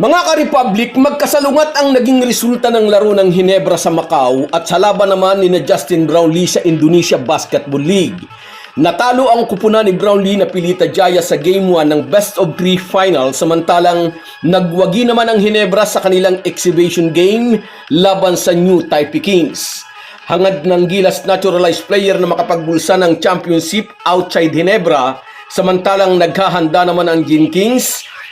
Mga ka-Republic, magkasalungat ang naging resulta ng laro ng Hinebra sa Macau at sa laban naman ni na Justin Brownlee sa Indonesia Basketball League. Natalo ang kupunan ni Brownlee na Pilita Jaya sa Game 1 ng Best of 3 Final samantalang nagwagi naman ang Hinebra sa kanilang exhibition game laban sa New Taipei Kings. Hangad ng Gilas naturalized player na makapagbulsa ng championship outside Hinebra samantalang naghahanda naman ang Gin Kings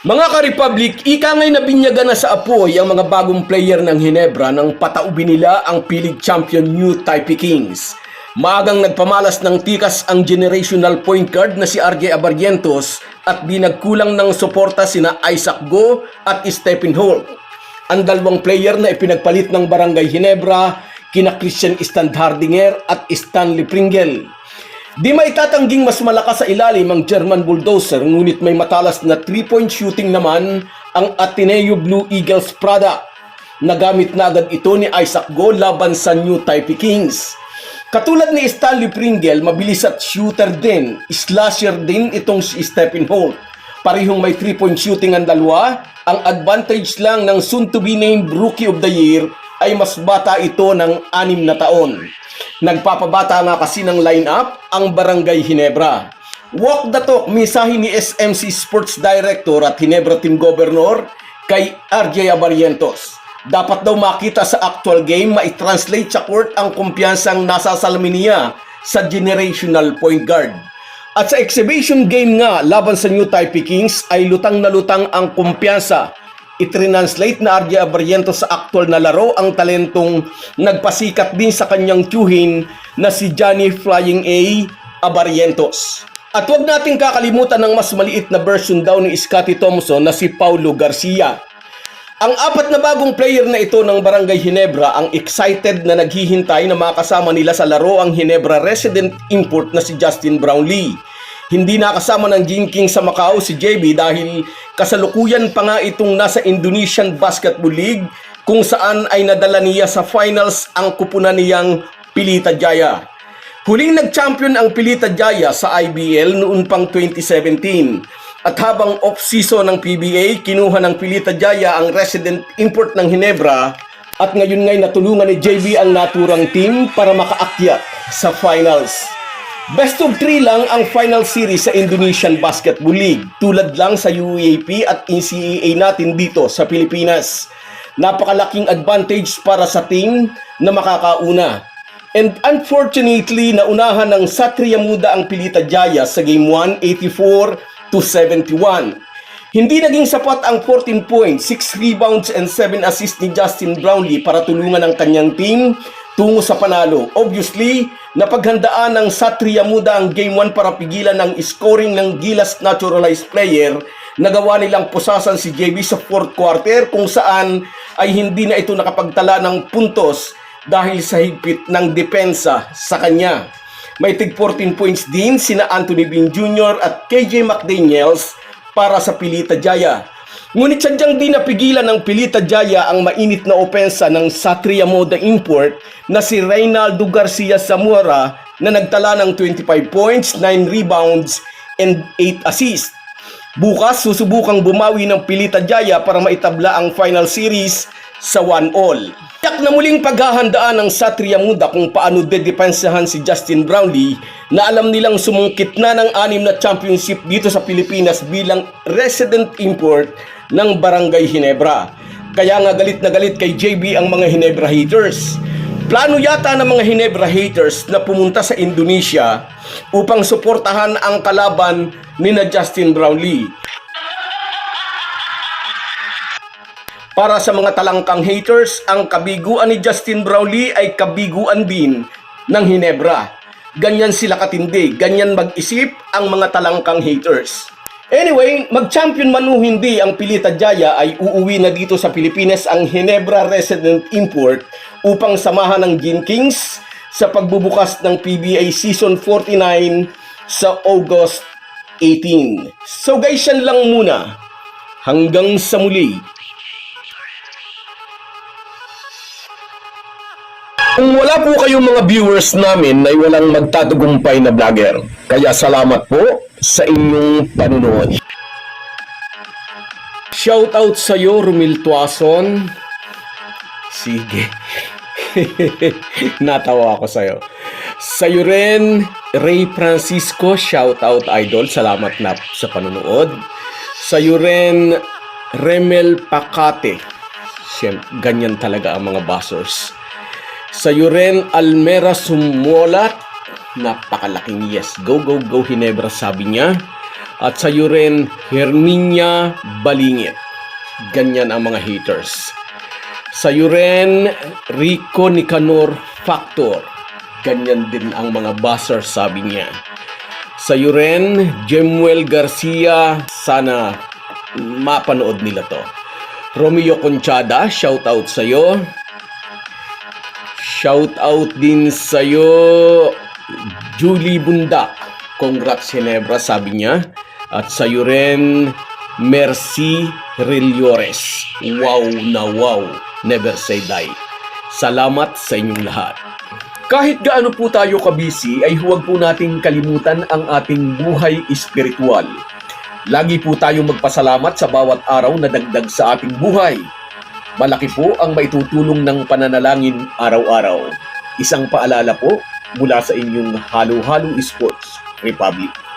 Mga ka-Republic, ika ngay nabinyagan na sa apoy ang mga bagong player ng Hinebra nang pataubin nila ang pilig champion New Taipei Kings. Maagang nagpamalas ng tikas ang generational point guard na si RJ Abarrientos at di nagkulang ng suporta sina Isaac Go at Stephen Holt. Ang dalawang player na ipinagpalit ng Barangay Hinebra, kina Christian Standhardinger at Stanley Pringle. Di may tatangging mas malakas sa ilalim ang German Bulldozer ngunit may matalas na 3-point shooting naman ang Ateneo Blue Eagles product. Nagamit na agad ito ni Isaac Go laban sa New Taipei Kings. Katulad ni Stanley Pringle, mabilis at shooter din. Slasher din itong si Stephen Holt. Parihong may 3-point shooting ang dalawa. Ang advantage lang ng soon-to-be named Rookie of the Year ay mas bata ito ng 6 na taon. Nagpapabata nga kasi ng lineup ang Barangay Hinebra. Walk the talk, misahe ni SMC Sports Director at Hinebra Team Governor kay RJ Abarrientos. Dapat daw makita sa actual game, mai-translate sa court ang kumpiyansang nasa salamin niya sa generational point guard. At sa exhibition game nga laban sa New Taipei Kings ay lutang na lutang ang kumpiyansa itranslate na Arja Abarriento sa aktual na laro ang talentong nagpasikat din sa kanyang tiyuhin na si Johnny Flying A. Abarrientos. At huwag nating kakalimutan ng mas maliit na version daw ni Scotty Thompson na si Paulo Garcia. Ang apat na bagong player na ito ng Barangay Hinebra ang excited na naghihintay na makasama nila sa laro ang Hinebra resident import na si Justin Brownlee. Hindi nakasama ng Jinking sa Macau si JB dahil kasalukuyan pa nga itong nasa Indonesian Basketball League kung saan ay nadala niya sa finals ang kupunan niyang Pilita Jaya. Huling nag-champion ang Pilita Jaya sa IBL noon pang 2017. At habang off-season ng PBA, kinuha ng Pilita Jaya ang resident import ng Hinebra at ngayon ngay natulungan ni JB ang naturang team para makaakyat sa finals. Best of 3 lang ang final series sa Indonesian Basketball League, tulad lang sa UAP at NCAA natin dito sa Pilipinas. Napakalaking advantage para sa team na makakauna. And unfortunately, naunahan ng Satria Muda ang Pilita Jaya sa Game 1, 84 to 71. Hindi naging sapat ang 14 points, 6 rebounds and 7 assists ni Justin Brownlee para tulungan ang kanyang team tungo sa panalo. Obviously, napaghandaan ng Satria Muda ang Game 1 para pigilan ang scoring ng Gilas naturalized player nagawa nilang pusasan si JB sa fourth quarter kung saan ay hindi na ito nakapagtala ng puntos dahil sa higpit ng depensa sa kanya. May tig 14 points din sina Anthony Bean Jr. at KJ McDaniels para sa Pilita Jaya. Ngunit sadyang di napigilan ng Pilita Jaya ang mainit na opensa ng Satria Moda Import na si Reynaldo Garcia Zamora na nagtala ng 25 points, 9 rebounds, and 8 assists. Bukas, susubukang bumawi ng Pilita Jaya para maitabla ang final series sa 1-all. Yak na muling paghahandaan ng Satria Muda kung paano dedepensahan si Justin Brownlee na alam nilang sumungkit na ng anim na championship dito sa Pilipinas bilang resident import ng Barangay Hinebra. Kaya nga galit na galit kay JB ang mga Hinebra haters. Plano yata ng mga Hinebra haters na pumunta sa Indonesia upang suportahan ang kalaban ni na Justin Brownlee. Para sa mga talangkang haters, ang kabiguan ni Justin Brownlee ay kabiguan din ng Hinebra. Ganyan sila katindi, ganyan mag-isip ang mga talangkang haters. Anyway, mag-champion man o hindi ang Pilita Jaya ay uuwi na dito sa Pilipinas ang Hinebra Resident Import upang samahan ng Gin Kings sa pagbubukas ng PBA Season 49 sa August 18. So guys, yan lang muna. Hanggang sa muli. Kung wala po kayong mga viewers namin ay walang magtatagumpay na vlogger. Kaya salamat po sa inyong panunood. Shout out sa iyo, Romil Tuason. Sige. Natawa ako sa iyo. Sa iyo rin, Ray Francisco, shout out idol. Salamat na sa panunood. Sa iyo rin, Remel Pakate. Ganyan talaga ang mga buzzers. Sa iyo rin, Almera Sumulat. Napakalaking yes. Go, go, go, Hinebra, sabi niya. At sa iyo rin, Herminia Balingit. Ganyan ang mga haters. Sa iyo rin, Rico Nicanor Factor. Ganyan din ang mga buzzers, sabi niya. Sa iyo rin, Jemuel Garcia. Sana mapanood nila to. Romeo Conchada, shout out sa iyo. Shout out din sa iyo, Julie Bundak. Congrats Ginebra, sabi niya. At sa iyo rin, Mercy Rilores. Wow na wow. Never say die. Salamat sa inyong lahat. Kahit gaano po tayo kabisi ay huwag po nating kalimutan ang ating buhay espiritual. Lagi po tayong magpasalamat sa bawat araw na dagdag sa ating buhay. Malaki po ang maitutulong ng pananalangin araw-araw. Isang paalala po mula sa inyong Halo Halo Sports Republic.